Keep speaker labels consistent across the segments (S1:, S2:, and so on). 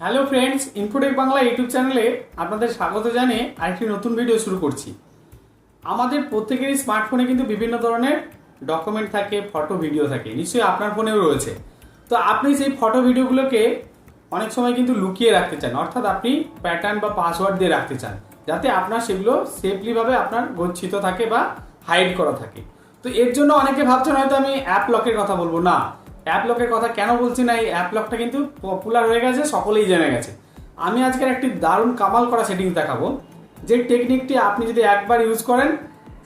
S1: Hello friends Infotech Bangla YouTube চ্যানেলে আপনাদের স্বাগত জানিয়ে আরেকটি নতুন ভিডিও শুরু করছি। আমাদের প্রত্যেকেরই স্মার্টফোনে কিন্তু বিভিন্ন ধরনের ডকুমেন্ট থাকে ফটো ভিডিও থাকে। নিশ্চয়ই আপনার ফোনেও রয়েছে। তো আপনি সেই ফটো ভিডিওগুলোকে অনেক সময় কিন্তু লুকিয়ে রাখতে চান, অর্থাৎ আপনি প্যাটার্ন বা পাসওয়ার্ড দিয়ে রাখতে চান, যাতে আপনার সেগুলো সেফলিভাবে আপনার গচ্ছিত থাকে বা হাইড করা থাকে। তো এর জন্য অনেকে ভাবছেন হয়তো আমি অ্যাপ লকের কথা বলব। না অ্যাপ লকের কথা কেন বলছি না? এই অ্যাপ লকটা কিন্তু পপুলার হয়ে গেছে, সকলেই জেনে গেছে। আমি আজকের একটি দারুণ কামাল করা সেটিংস দেখাবো। যে টেকনিকটি আপনি যদি একবার ইউজ করেন,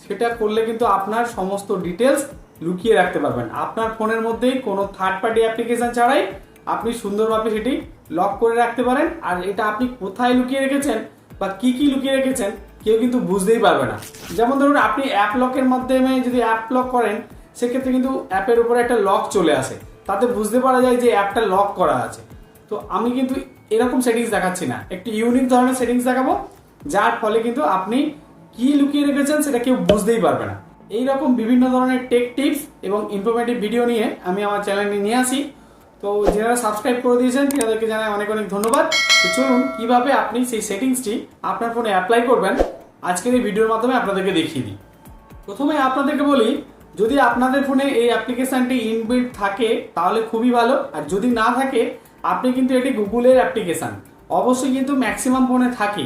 S1: সেটা করলে কিন্তু আপনার সমস্ত ডিটেলস লুকিয়ে রাখতে পারবেন। আপনার ফোনের মধ্যেই কোনো থার্ড পার্টি অ্যাপ্লিকেশন ছাড়াই আপনি সুন্দরভাবে সেটি লক করে রাখতে পারেন। আর এটা আপনি কোথায় লুকিয়ে রেখেছেন বা কি কি লুকিয়ে রেখেছেন, কেউ কিন্তু বুঝতেই পারবে না। যেমন ধরুন, আপনি অ্যাপ লকের মাধ্যমে যদি অ্যাপ লক করেন, সেক্ষেত্রে কিন্তু অ্যাপের উপরে একটা লক চলে আসে। তাতে বুঝতে পারা যায় যে অ্যাপটা লক করা আছে। তো আমি কিন্তু এরকম সেটিংস দেখাচ্ছি না। একটি ইউনিক ধরনের সেটিংস দেখাবো, যার ফলে কিন্তু আপনি কি লুকিয়ে রেখেছেন সেটা কেউ বুঝতেই পারবে না। এই রকম বিভিন্ন ধরনের টেক টিপস এবং ইনফরমেটিভ ভিডিও নিয়ে আমি আমার চ্যানেলে নিয়ে আসি। তো যারা সাবস্ক্রাইব করে দিয়েছেন, তাদেরকে জানাই অনেক অনেক ধন্যবাদ। তো চলুন, কীভাবে আপনি সেই সেটিংসটি আপনার ফোনে অ্যাপ্লাই করবেন, আজকের এই ভিডিওর মাধ্যমে আপনাদেরকে দেখিয়ে দিই। প্রথমে আপনাদেরকে বলি যদি আপনাদের ফোনে এই অ্যাপ্লিকেশনটি ইনবিল্ট থাকে, তাহলে খুবই ভালো। আর যদি না থাকে, আপনি কিন্তু এটি গুগলের অ্যাপ্লিকেশন। অবশ্যই কিন্তু ম্যাক্সিমাম ফোনে থাকে,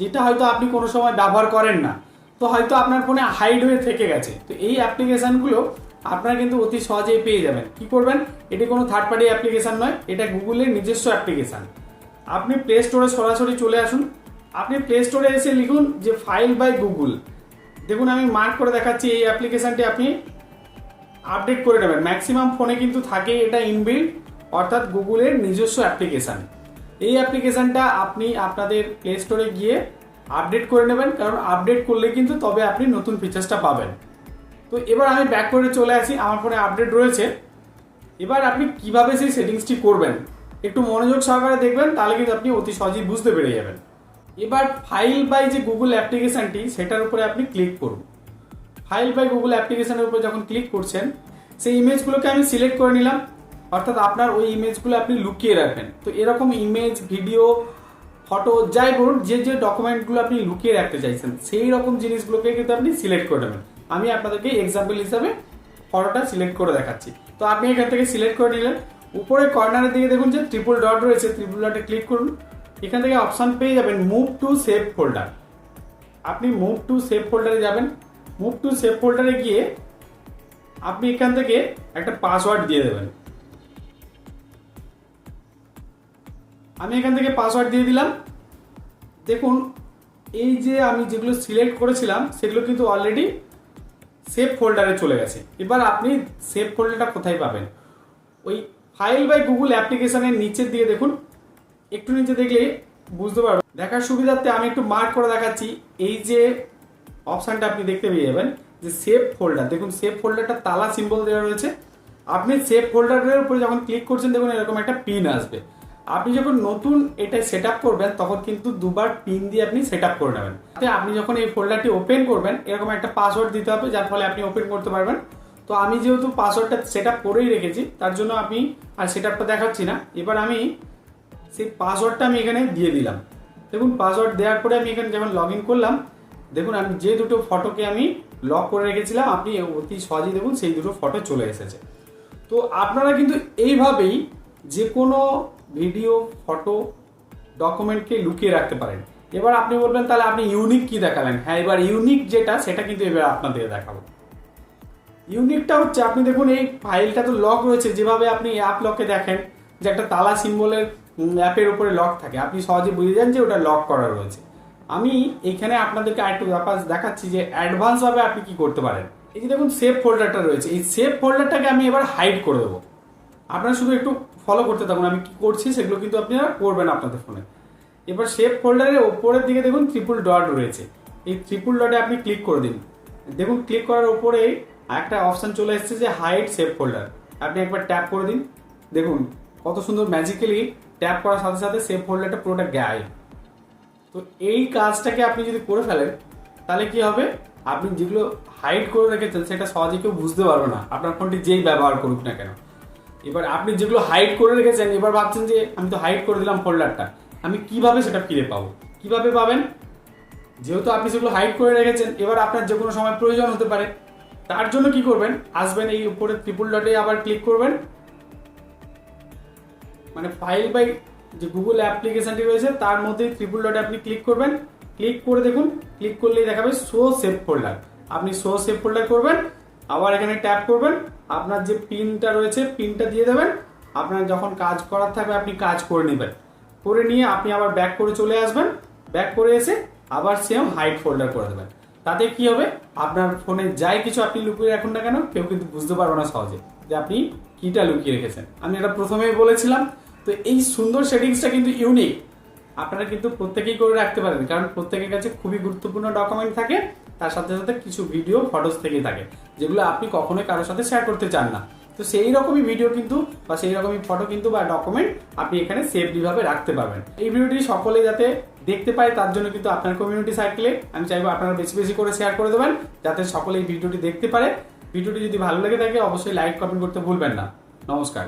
S1: যেটা হয়তো আপনি কোনো সময় ব্যবহার করেন না। তো হয়তো আপনার ফোনে হাইড হয়ে থেকে গেছে। তো এই অ্যাপ্লিকেশনগুলো আপনারা কিন্তু অতি সহজেই পেয়ে যাবেন। কি করবেন? এটি কোনো থার্ড পার্টি অ্যাপ্লিকেশন নয়, এটা গুগলের নিজস্ব অ্যাপ্লিকেশন। আপনি প্লে স্টোরে সরাসরি চলে আসুন। আপনি প্লে স্টোরে এসে লিখুন যে ফাইল বাই গুগল দেখুন, আমি মার্ক করে দেখাচ্ছি এই অ্যাপ্লিকেশনটি আপনি আপডেট করে নেবেন। ম্যাক্সিমাম ফোনে কিন্তু থাকে এটা ইনবিল্ড অর্থাৎ গুগলের নিজস্ব অ্যাপ্লিকেশান এই অ্যাপ্লিকেশানটা আপনি আপনাদের প্লে স্টোরে গিয়ে আপডেট করে নেবেন, কারণ আপডেট করলে কিন্তু তবে আপনি নতুন ফিচার্সটা পাবেন। তো এবার আমি ব্যাক করে চলে আসি, আমার ফোনে আপডেট রয়েছে। এবার আপনি কীভাবে সেই সেটিংসটি করবেন, একটু মনোযোগ সহকারে দেখবেন, তাহলে কিন্তু আপনি অতি সহজেই বুঝতে পেরে যাবেন। এবার ফাইল বাই যে গুগল অ্যাপ্লিকেশনটি সেটার উপরে আপনি ক্লিক করুন। ফাইল বাই গুগল অ্যাপ্লিকেশানের উপরে যখন ক্লিক করছেন, সেই ইমেজগুলোকে আমি সিলেক্ট করে নিলাম। অর্থাৎ আপনার ওই ইমেজগুলো আপনি লুকিয়ে রাখবেন। তো এরকম ইমেজ ভিডিও ফটো যাই বলুন, যে যে ডকুমেন্টগুলো আপনি লুকিয়ে রাখতে চাইছেন, সেই রকম জিনিসগুলোকে কিন্তু আপনি সিলেক্ট করে নেবেন। আমি আপনাদেরকে এক্সাম্পল হিসাবে ফটোটা সিলেক্ট করে দেখাচ্ছি। তো আপনি এখান থেকে সিলেক্ট করে নিলেন। উপরে কর্নারের দিকে দেখুন যে ট্রিপল ডট রয়েছে। ট্রিপল ডটে ক্লিক করুন। এখান থেকে অপশান পেয়ে যাবেন মুভ টু সেভ ফোল্ডার আপনি মুভ টু সেভ ফোল্ডারে যাবেন। মুভ টু সেভ ফোল্ডারে গিয়ে আপনি এখান থেকে একটা পাসওয়ার্ড দিয়ে দেবেন। আমি এখান থেকে পাসওয়ার্ড দিয়ে দিলাম। দেখুন, এই যে আমি যেগুলো সিলেক্ট করেছিলাম, সেগুলো কিন্তু অলরেডি সেভ ফোল্ডারে চলে গেছে। এবার আপনি সেভ ফোল্ডারটা কোথায় পাবেন? ওই ফাইল বাই গুগল অ্যাপ্লিকেশনের নিচের দিকে দেখুন। একটু নিচে দেখলে বুঝতে পারবেন দেখার সুবিধার্থে আমি একটু মার্ক করে দেখাচ্ছি। এই যে অপশানটা আপনি দেখতে পেয়ে যাবেন, যে সেভ ফোল্ডার দেখুন সেভ ফোল্ডারটা তালা সিম্বল দেওয়া রয়েছে। আপনি সেভ ফোল্ডারের উপরে যখন ক্লিক করছেন, দেখুন এরকম একটা পিন আসবে। আপনি যখন নতুন এটা সেট করবেন, তখন কিন্তু দুবার পিন দিয়ে আপনি সেট করে নেবেন। আপনি যখন এই ফোল্ডারটি ওপেন করবেন, এরকম একটা পাসওয়ার্ড দিতে হবে, যার ফলে আপনি ওপেন করতে পারবেন। তো আমি যেহেতু পাসওয়ার্ডটা সেট করেই রেখেছি, তার জন্য আমি আর সেট আপটা দেখাচ্ছি না। এবার আমি সেই পাসওয়ার্ডটা আমি এখানে দিয়ে দিলাম। দেখুন পাসওয়ার্ড দেওয়ার পরে আমি এখানে যখন লগ করলাম, দেখুন, আমি যে দুটো ফটোকে আমি লক করে রেখেছিলাম, আপনি অতি সহজেই দেখুন সেই দুটো ফটো চলে এসেছে। তো আপনারা কিন্তু এইভাবেই যে কোনো ভিডিও ফটো ডকুমেন্টকে লুকিয়ে রাখতে পারেন। এবার আপনি বলবেন, তাহলে আপনি ইউনিক কি দেখালেন? হ্যাঁ এবার ইউনিক যেটা, সেটা কিন্তু এবার আপনাদের দেখাবো। ইউনিকটা হচ্ছে, আপনি দেখুন, এই ফাইলটা তো লক রয়েছে, যেভাবে আপনি অ্যাপ লকে দেখেন, যে একটা তালা সিম্বলের অ্যাপের উপরে লক থাকে। আপনি সহজে বুঝে যান যে ওটা লক করা রয়েছে। আমি এখানে আপনাদেরকে আরেকটু ব্যাপার দেখাচ্ছি যে অ্যাডভান্সভাবে আপনি কি করতে পারেন। এই যে দেখুন সেভ ফোল্ডারটা রয়েছে। এই সেভ ফোল্ডারটাকে আমি এবার হাইড করে দেবো। আপনারা শুধু একটু ফলো করতে থাকুন। আমি কি করছি সেগুলো কিন্তু আপনারা করবেন আপনাদের ফোনে এবার সেভ ফোল্ডারের ওপরের দিকে দেখুন ট্রিপল ডট রয়েছে। এই ট্রিপল ডটে আপনি ক্লিক করে দিন। দেখুন ক্লিক করার উপরে একটা অপশান চলে এসেছে যে হাইড সেভ ফোল্ডার আপনি একবার ট্যাপ করে দিন। দেখুন, কত সুন্দর ম্যাজিক্যালি ট্যাপ করার সাথে সাথে সেভ ফোল্ডারটা পুরোটা গায়ে তো এই কাজটাকে আপনি যদি করে ফেলেন, তাহলে কি হবে? আপনি যেগুলো হাইড করে রেখেছেন, সেটা সহজে কেউ বুঝতে পারবে না। আপনার ফোনটি যেই ব্যবহার করুক না কেন। এবার আপনি যেগুলো হাইড করে রেখেছেন, এবার ভাবছেন যে আমি তো হাইড করে দিলাম ফোল্ডারটা আমি কীভাবে সেটা ফিরে পাবো? কীভাবে পাবেন? যেহেতু আপনি সেগুলো হাইড করে রেখেছেন, এবার আপনার যে কোনো সময় প্রয়োজন হতে পারে। তার জন্য কি করবেন? আসবেন এই উপরে ট্রিপল ডটে আবার ক্লিক করবেন। মানে ফাইল বাই যে গুগল অ্যাপ্লিকেশনটি রয়েছে, তার মধ্যে ত্রিপুল ডটে আপনি ক্লিক করবেন। ক্লিক করে দেখুন ক্লিক করলেই দেখাবে শো সেভ ফোল্ডার আপনি শো সেভ ফোল্ডার করবেন, আবার এখানে ট্যাপ করবেন, আপনার যে পিনটা রয়েছে পিনটা দিয়ে দেবেন। আপনার যখন কাজ করার থাকবে, আপনি কাজ করে নেবেন। করে নিয়ে আপনি আবার ব্যাক করে চলে আসবেন। ব্যাক করে এসে আবার সেম হাইট ফোল্ডার করে দেবেন। তাতে কি হবে? আপনার ফোনে যাই কিছু আপনি লুকিয়ে রাখুন না কেন, কেউ কিন্তু বুঝতে পারবে না সহজে। যে আপনি কিটা লুকিয়ে রেখেছেন। আমি এটা প্রথমেই বলেছিলাম, তো এই সুন্দর সেটিংসটা কিন্তু ইউনিক আপনারা কিন্তু প্রত্যেকেই করে রাখতে পারেন, কারণ প্রত্যেকের কাছে খুবই গুরুত্বপূর্ণ ডকুমেন্ট থাকে, তার সাথে সাথে কিছু ভিডিও ফটোস থেকে থাকে, যেগুলো আপনি কখনোই কারোর সাথে শেয়ার করতে চান না। তো সেই রকমই ভিডিও কিন্তু, বা সেই রকমই ফটো কিন্তু বা ডকুমেন্ট আপনি এখানে সেফলি ভাবে রাখতে পারবেন। এই ভিডিওটি সকলে যাতে দেখতে পায়, তার জন্য কিন্তু আপনার কমিউনিটি সার্কেলে আমি চাইব আপনারা বেশি বেশি করে শেয়ার করে দেবেন, যাতে সকলে এই ভিডিওটি দেখতে পারে। ভিডিওটি যদি ভালো লেগে থাকে অবশ্যই লাইক কমেন্ট করতে ভুলবেন না। নমস্কার।